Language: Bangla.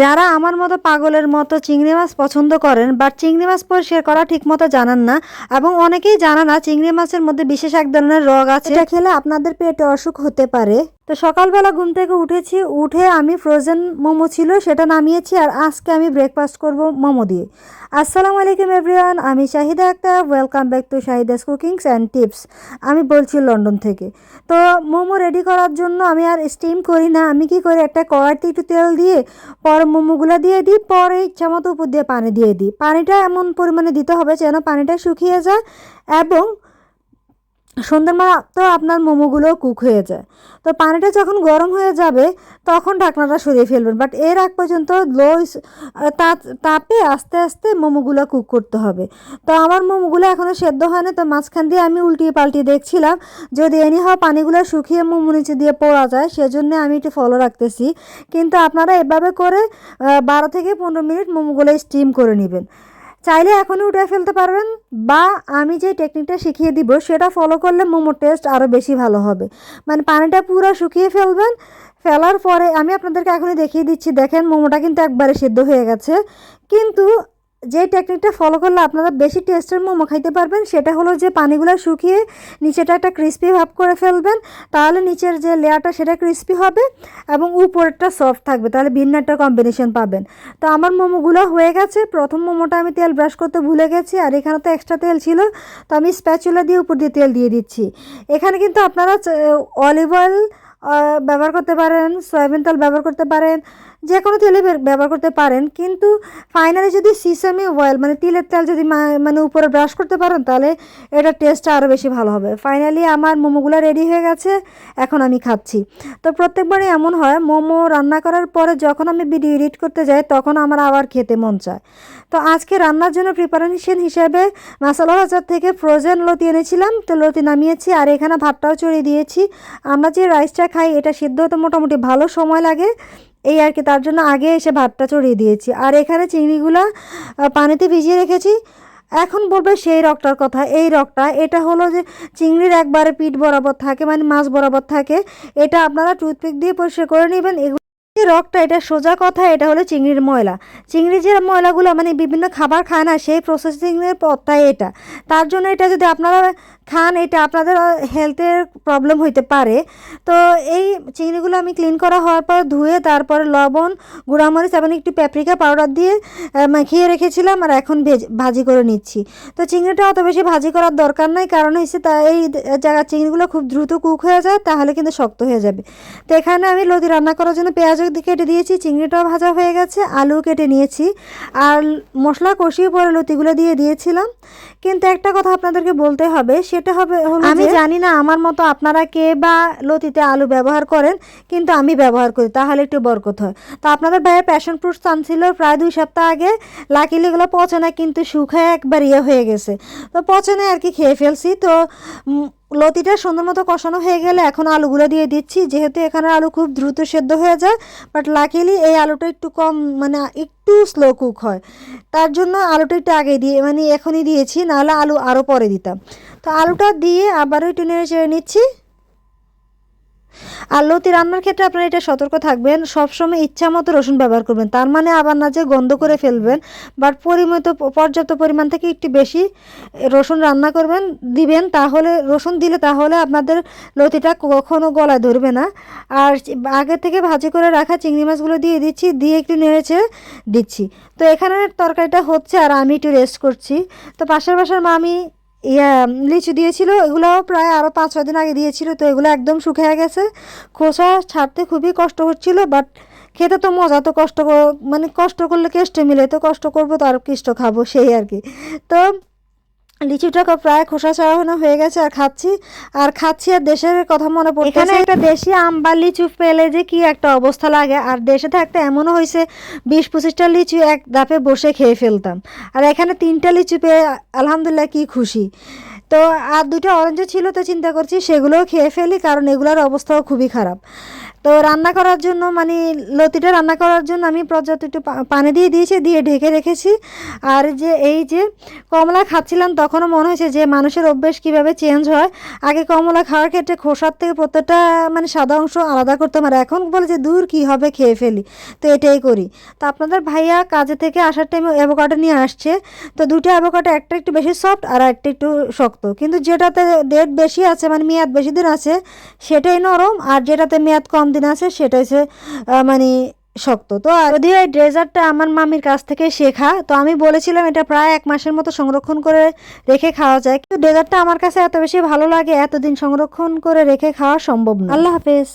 যারা আমার মতো পাগলের মতো চিংড়ি মাছ পছন্দ করেন বাট চিংড়ি মাছ পরিষ্কার করা ঠিক মতো জানেন না, এবং অনেকেই জানে না চিংড়ি মাছের মধ্যে বিশেষ এক ধরনের রোগ আছে। এটা খেলে আপনাদের পেটে অসুখ হতে পারে। তো সকালবেলা ঘুম থেকে উঠেছি, উঠে আমি ফ্রোজেন মোমো ছিল সেটা নামিয়েছি আর আজকে আমি ব্রেকফাস্ট করব মোমো দিয়ে। আসসালামু আলাইকুম এভরিওয়ান আমি Shahida Akter welcome back to Shahida's cookings and tips আমি বলছি লন্ডন থেকে। তো মোমো রেডি করার জন্য আমি আর স্টিম করি না, আমি কি করি একটা কড়াইতে একটু তেল দিয়ে পরে মোমোগুলো দিয়ে দিই, পরে ইচ্ছা মতো উপর দিয়ে পানি দিয়ে দিই। পানিটা এমন পরিমাণে দিতে হবে যেন পানিটা শুকিয়ে যায় এবং সন্ধ্যার তো আপনার মোমোগুলো কুক হয়ে যায়। তো পানিটা যখন গরম হয়ে যাবে, তখন ঢাকনাটা সরিয়ে ফেলবেন। বাট এর আগ পর্যন্ত লো তাপে আস্তে আস্তে মোমোগুলো কুক করতে হবে। তো আমার মোমোগুলো এখনও সেদ্ধ হয় না তো মাঝখান দিয়ে আমি উল্টিয়ে পাল্টিয়ে দেখছিলাম, যদি এনি হয় পানিগুলো শুকিয়ে মোমো নিচে দিয়ে পড়া যায়, সেজন্য আমি একটু ফলো রাখতেছি। কিন্তু আপনারা এভাবে করে বারো থেকে পনেরো মিনিট মোমোগুলো স্টিম করে নেবেন। চাইলে এখনই উঠে ফেলতে পারবেন বা আমি যে টেকনিকটা শিখিয়ে দিব, সেটা ফলো করলে মোমোর টেস্ট আরও বেশি ভালো হবে। মানে পানিটা পুরো শুকিয়ে ফেলবেন। ফেলার পরে আমি আপনাদেরকে এখনই দেখিয়ে দিচ্ছি, দেখেন মোমোটা কিন্তু একবারে সিদ্ধ হয়ে গেছে। কিন্তু যে টেকনিকটা ফলো করলে আপনারা বেশি টেস্টের মোমো খাইতে পারবেন, সেটা হলো যে পানিগুলো শুকিয়ে নিচেটা একটা ক্রিস্পি ভাব করে ফেলবেন। তাহলে নিচের যে লেয়ারটা সেটা ক্রিস্পি হবে এবং উপরেরটা সফট থাকবে। তাহলে ভিন্ন একটা কম্বিনেশন পাবেন। তো আমার মোমোগুলো হয়ে গেছে। প্রথম মোমোটা আমি তেল ব্রাশ করতে ভুলে গেছি আর এখানে তো এক্সট্রা তেল ছিল। তো আমি স্প্যাচুলা দিয়ে উপর দিয়ে তেল দিয়ে দিচ্ছি। এখানে কিন্তু আপনারা অলিভ অয়েল ব্যবহার করতে পারেন, সয়াবিন তেল ব্যবহার করতে পারেন যে কোনো তেলে ব্যবহার করতে পারেন। কিন্তু ফাইনালি যদি সিসামি অয়েল মানে তিলের তেল যদি মানে উপরে ব্রাশ করতে পারেন, তাহলে এটার টেস্টটা আরও বেশি ভালো হবে। ফাইনালি আমার মোমোগুলো রেডি হয়ে গেছে, এখন আমি খাচ্ছি। তো প্রত্যেকবারই এমন হয়, মোমো রান্না করার পরে যখন আমি ভিডিও এডিট করতে যাই, তখন আমার আবার খেতে মন চায়। তো আজকে রান্নার জন্য প্রিপারেশন হিসেবে মশলা বাজার থেকে ফ্রোজেন লতি এনেছিলাম, তো লতি নামিয়েছি, আর এখানে ভাতটাও চড়িয়ে দিয়েছি। আমরা যে রাইসটা খাই, এটা সিদ্ধ হতে মোটামুটি ভালো সময় লাগে। এই আর কি, তার জন্য আগে এসে ভাতটা চড়িয়ে দিয়েছি। আর এখানে চিংড়িগুলো পানিতে ভিজিয়ে রেখেছি। এখন বলবে সেই রকটার কথা। এই রকটা, এটা হলো যে চিংড়ির একবারে পিঠ বরাবর থাকে মানে মাছ বরাবর থাকে। এটা আপনারা টুথপিক দিয়ে পরিষ্কার করে নেবেন। যে রকটা, এটা সোজা কথা, এটা হলো চিংড়ির ময়লা। চিংড়ির যে ময়লাগুলো মানে বিভিন্ন খাবার খায় না, সেই প্রসেসিংয়ের পথটাই এটা। তার জন্য এটা যদি আপনারা খান, এটা আপনাদের হেলথের প্রবলেম হইতে পারে। তো এই চিংড়িগুলো আমি ক্লিন করা হওয়ার পর ধুয়ে, তারপরে লবণ, গুঁড়ামরিচ এবং একটু প্যাপ্রিকা পাউডার দিয়ে মাখিয়ে রেখেছিলাম আর এখন ভেজ, ভাজি করে নিচ্ছি। তো চিংড়িটা অত বেশি ভাজি করার দরকার নাই, কারণ হচ্ছে তা, এই জায়গার চিংড়িগুলো খুব দ্রুত কুক হয়ে যায়, তাহলে কিন্তু শক্ত হয়ে যাবে। তো এখানে আমি লতি রান্না করার জন্য পেঁয়াজ কেটে দিয়েছি চিংড়িটাও ভাজা হয়ে গেছে আলু কেটে নিয়েছি। আর মশলা কষিয়ে পরে লতিগুলো দিয়ে দিয়েছিলাম। কিন্তু একটা কথা আপনাদেরকে বলতে হবে সেটা হবে আমি জানি না আমার মতো আপনারা কে বা লতিতে আলু ব্যবহার করেন কিন্তু আমি ব্যবহার করি তাহলে একটু বরকত হয়। তো আপনাদের ভাইয়ের প্যাশন ফ্রুট ছিল প্রায় দুই সপ্তাহ আগে লাকিলি এগুলো পচে না কিন্তু শুকায় একবার ইয়ে হয়ে গেছে। তো পচে না আর কি খেয়ে ফেলছি। তো লতিটা সুন্দর মতো কষানো হয়ে গেলে এখন আলুগুলো দিয়ে দিচ্ছি। যেহেতু এখানে আলু খুব দ্রুত সেদ্ধ হয়ে যায় বাট লাকিলি এই আলুটা একটু কম মানে একটু স্লো কুক হয়। তার জন্য আলুটা একটু আগে দিয়ে মানে এখনই দিয়েছি, নাহলে আলু আরও পরে দিতাম। তো আলুটা দিয়ে আবারও একটু নেড়ে চেড়ে নিচ্ছি। আর লতি রান্নার ক্ষেত্রে আপনারা এটা সতর্ক থাকবেন, সবসময় ইচ্ছা মতো রসুন ব্যবহার করবেন। তার মানে আবার না যে গন্ধ করে ফেলবেন বাট পরিমিত পর্যাপ্ত পরিমাণ থেকে একটু বেশি রসুন রান্না করবেন, দিবেন, তাহলে, রসুন দিলে তাহলে আপনাদের লতিটা কখনও গলায় ধরবে না। আর আগে থেকে ভাজি করে রাখা চিংড়ি মাছগুলো দিয়ে দিচ্ছি, দিয়ে একটু নেড়েছে দিচ্ছি। তো এখানে তরকারিটা হচ্ছে আর আমি একটু রেস্ট করছি। তো পাশের বাসার মামি ইয়া, লিচু দিয়েছিল, এগুলোও প্রায় আরও পাঁচ, ছয় দিন আগে দিয়েছিল, তো এগুলো একদম শুকিয়ে গেছে। খোসা ছাড়তে খুবই কষ্ট হচ্ছিল বাট খেতে তো মজা, তো কষ্ট মানে কষ্ট করলে কেষ্ট মিলে, তো কষ্ট করব তো আর কেষ্ট খাব, সেই আর কি। তো লিচুটা প্রায় খোসা ছাড়ানো হয়ে গেছে আর খাচ্ছি। আর খাচ্ছি আর দেশের কথা মনে পড়ে এখানে একটা দেশি আম বা লিচু পেলে যে কি একটা অবস্থা লাগে। আর দেশে থাকতে এমনও হয়েছে বিশ পঁচিশটা লিচু এক দাপে বসে খেয়ে ফেলতাম। আর এখানে তিনটা লিচু পেয়ে আলহামদুলিল্লাহ কি খুশি। তো আর দুটো অরেঞ্জও ছিল তো চিন্তা করছি সেগুলোও খেয়ে ফেলি কারণ এগুলোর অবস্থাও খুবই খারাপ। তো রান্না করার জন্য মানে লতিটা রান্না করার জন্য আমি পর্যাপ্ত একটু পানি দিয়ে দিয়েছি, দিয়ে ঢেকে রেখেছি। আর যে এই যে কমলা খাচ্ছিলাম তখনও মনে হয়েছে যে মানুষের অভ্যেস কীভাবে চেঞ্জ হয়। আগে কমলা খাওয়ার ক্ষেত্রে খোসার থেকে প্রত্যেকটা মানে সাদা অংশ আলাদা করতাম আর এখন বলে যে দূর কী হবে খেয়ে ফেলি। তো এটাই করি। তো আপনাদের ভাইয়া কাজে থেকে আসার টাইমে অ্যাভোকাডো নিয়ে আসছে। তো দুটো অ্যাভোকাডো একটা একটু বেশি সফট আর একটা একটু শক্ত। কিন্তু যেটাতে ডেট বেশি আছে মানে মেয়াদ বেশি দিন আছে, সেটাই নরম। আর যেটাতে মেয়াদ কম দিন আছে সেটা হচ্ছে মানে শক্ত। তো যদিও এই ড্রেজারটা আমার মামির কাছ থেকে শেখা, তো আমি বলেছিলাম এটা প্রায় এক মাসের মতো সংরক্ষণ করে রেখে খাওয়া যায়। কিন্তু ড্রেজারটা আমার কাছে এত বেশি ভালো লাগে, এতদিন সংরক্ষণ করে রেখে খাওয়া সম্ভব না। আল্লাহ হাফেজ।